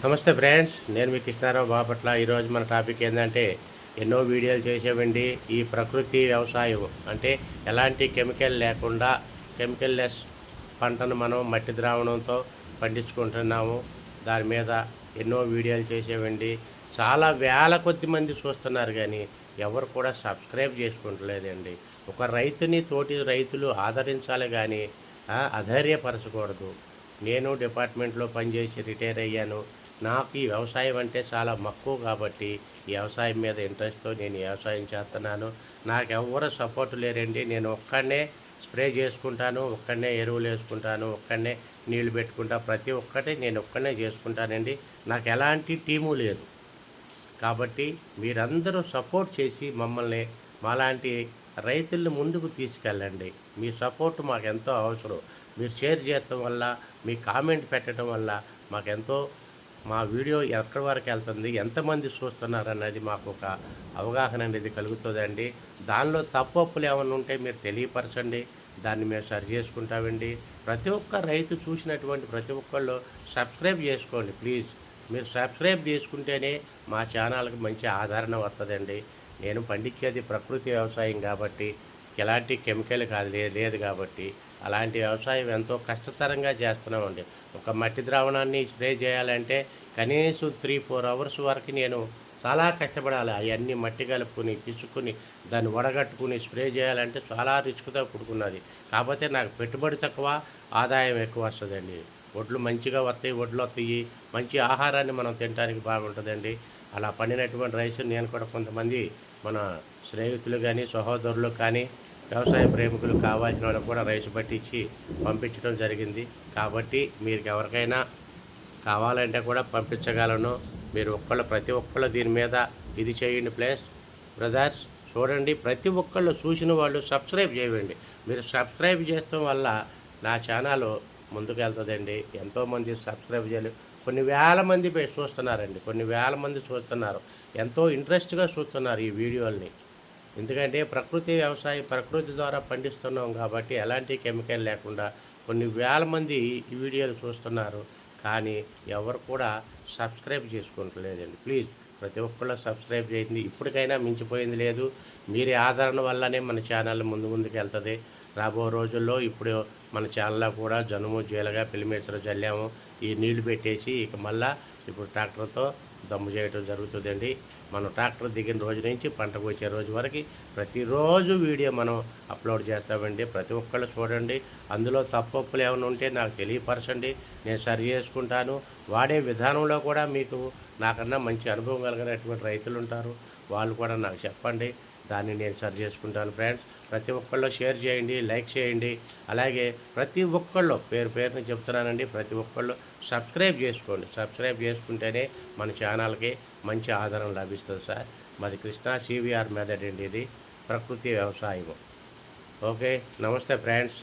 నమస్తే ఫ్రెండ్స్ నేను మీ కృష్ణారావు బాపట్ల. ఈరోజు మన టాపిక్ ఏంటంటే ఎన్నో వీడియోలు చేసేవండి. ఈ ప్రకృతి వ్యవసాయం అంటే ఎలాంటి కెమికల్ లేకుండా కెమికల్ లెస్ పంటను మనం మట్టి ద్రావణంతో పండించుకుంటున్నాము. దాని మీద ఎన్నో వీడియోలు చేసేవండి. చాలా వేల కొద్ది మంది చూస్తున్నారు కానీ ఎవరు కూడా సబ్స్క్రైబ్ చేసుకుంటలేదండి. ఒక రైతుని తోటి రైతులు ఆదరించాలి కానీ అధైర్యపరచకూడదు. నేను డిపార్ట్మెంట్లో పనిచేసి రిటైర్ అయ్యాను. నాకు ఈ వ్యవసాయం అంటే చాలా మక్కువ కాబట్టి వ్యవసాయం మీద ఇంట్రెస్ట్తో నేను వ్యవసాయం చేస్తున్నాను. నాకు ఎవరు సపోర్ట్ లేరండి. నేను ఒక్కడనే స్ప్రే చేసుకుంటాను ఒక్కడనే ఎరువులు వేసుకుంటాను ఒక్కడనే నీళ్ళు పెట్టుకుంటా ప్రతి ఒక్కటి నేను ఒక్కడనే చేసుకుంటానండి. నాకు ఎలాంటి టీము లేదు. కాబట్టి మీరందరూ సపోర్ట్ చేసి మమ్మల్ని మాలాంటి రైతుల్ని ముందుకు తీసుకెళ్ళండి. మీ సపోర్ట్ మాకు ఎంతో అవసరం. మీరు షేర్ చేయటం వల్ల మీ కామెంట్ పెట్టడం వల్ల మాకెంతో మా వీడియో ఎక్కడి వరకు వెళ్తుంది ఎంతమంది చూస్తున్నారు అన్నది మాకు ఒక అవగాహన అనేది కలుగుతుందండి. దానిలో తప్పప్పులు ఏమైనా ఉంటే మీరు తెలియపరచండి. దాన్ని మేము సరి చేసుకుంటామండి. ప్రతి ఒక్క రైతు చూసినటువంటి ప్రతి ఒక్కళ్ళు సబ్స్క్రైబ్ చేసుకోండి ప్లీజ్. మీరు సబ్స్క్రైబ్ చేసుకుంటేనే మా ఛానల్కి మంచి ఆదరణ వస్తుందండి. నేను పండించేది ప్రకృతి వ్యవసాయం కాబట్టి ఎలాంటి కెమికల్ కాదు లేదు కాబట్టి అలాంటి వ్యవసాయం ఎంతో కష్టతరంగా చేస్తున్నామండి. ఒక మట్టి ద్రావణాన్ని స్ప్రే చేయాలంటే కనీసం త్రీ ఫోర్ అవర్స్ వరకు నేను చాలా కష్టపడాలి. అవన్నీ మట్టి కలుపుకొని పిసుకుని దాన్ని వడగట్టుకుని స్ప్రే చేయాలంటే చాలా రిస్క్తో కూడుకున్నది. కాకపోతే నాకు పెట్టుబడి తక్కువ ఆదాయం ఎక్కువ వస్తుందండి. వడ్లు మంచిగా వస్తాయి వడ్లు వస్తాయి. మంచి ఆహారాన్ని మనం తినడానికి బాగుంటుందండి. అలా పండినటువంటి రైసు నేను కూడా కొంతమంది మన స్నేహితులు కానీ సహోదరులు కానీ వ్యవసాయ ప్రేమికులు కావాల్సిన వాళ్ళకు కూడా రైస్ పట్టించి పంపించడం జరిగింది. కాబట్టి మీరు ఎవరికైనా కావాలంటే కూడా పంపించగలను. మీరు ఒక్కళ్ళు ప్రతి ఒక్కళ్ళు దీని మీద ఇది చేయండి ప్లేస్. బ్రదర్స్ చూడండి ప్రతి ఒక్కళ్ళు చూసిన వాళ్ళు సబ్స్క్రైబ్ చేయండి. మీరు సబ్స్క్రైబ్ చేయడం వల్ల నా ఛానల్ ముందుకు వెళ్తుందండి. ఎంతోమంది సబ్స్క్రైబ్ చేయలేదు కొన్ని వేల మంది చూస్తున్నారండి. కొన్ని వేల మంది చూస్తున్నారు. ఎంతో ఇంట్రెస్ట్గా చూస్తున్నారు ఈ వీడియోల్ని. ఎందుకంటే ప్రకృతి వ్యవసాయం ప్రకృతి ద్వారా పండిస్తున్నాం కాబట్టి ఎలాంటి కెమికల్ లేకుండా కొన్ని వేల మంది ఈ వీడియోలు చూస్తున్నారు. కానీ ఎవరు కూడా సబ్స్క్రైబ్ చేసుకుంటలేదండి ప్లీజ్ ప్రతి ఒక్కళ్ళు సబ్స్క్రైబ్ చేయండి. ఇప్పటికైనా మించిపోయింది లేదు. మీరే ఆదరణ వల్లనే మన ఛానల్ ముందు ముందుకు వెళ్తుంది రాబో రోజుల్లో ఇప్పుడు మన ఛానల్లో కూడా జనుము జీలగా పిలిమేసరు జల్లాము. ఈ నీళ్ళు పెట్టేసి ఇక మళ్ళా ఇప్పుడు ట్రాక్టర్తో దమ్ము చేయడం జరుగుతుందండి. మనం ట్రాక్టర్ దిగిన రోజు నుంచి పంటకు వచ్చే రోజు వరకు ప్రతిరోజు వీడియో మనం అప్లోడ్ చేస్తామండి. ప్రతి ఒక్కళ్ళు చూడండి. అందులో తప్పొప్పులు ఏమైనా ఉంటే నాకు తెలియపరచండి. నేను సరి చేసుకుంటాను. వాడే విధానంలో కూడా మీకు నాకన్నా మంచి అనుభవం కలిగినటువంటి రైతులు ఉంటారు. వాళ్ళు కూడా నాకు చెప్పండి. దాన్ని నేను సరి చేసుకుంటాను ఫ్రెండ్స్. ప్రతి ఒక్కళ్ళు షేర్ చేయండి లైక్ చేయండి. అలాగే ప్రతి ఒక్కళ్ళు పేరు పేరుని చెప్తున్నానండి ప్రతి ఒక్కళ్ళు సబ్స్క్రైబ్ చేసుకోండి. సబ్స్క్రైబ్ చేసుకుంటేనే మన ఛానల్కి మంచి ఆదరణ లభిస్తుంది సార్. మాది కృష్ణా సివిఆర్ మెథడ్ అండి ఇది ప్రకృతి వ్యవసాయం ఓకే నమస్తే ఫ్రెండ్స్.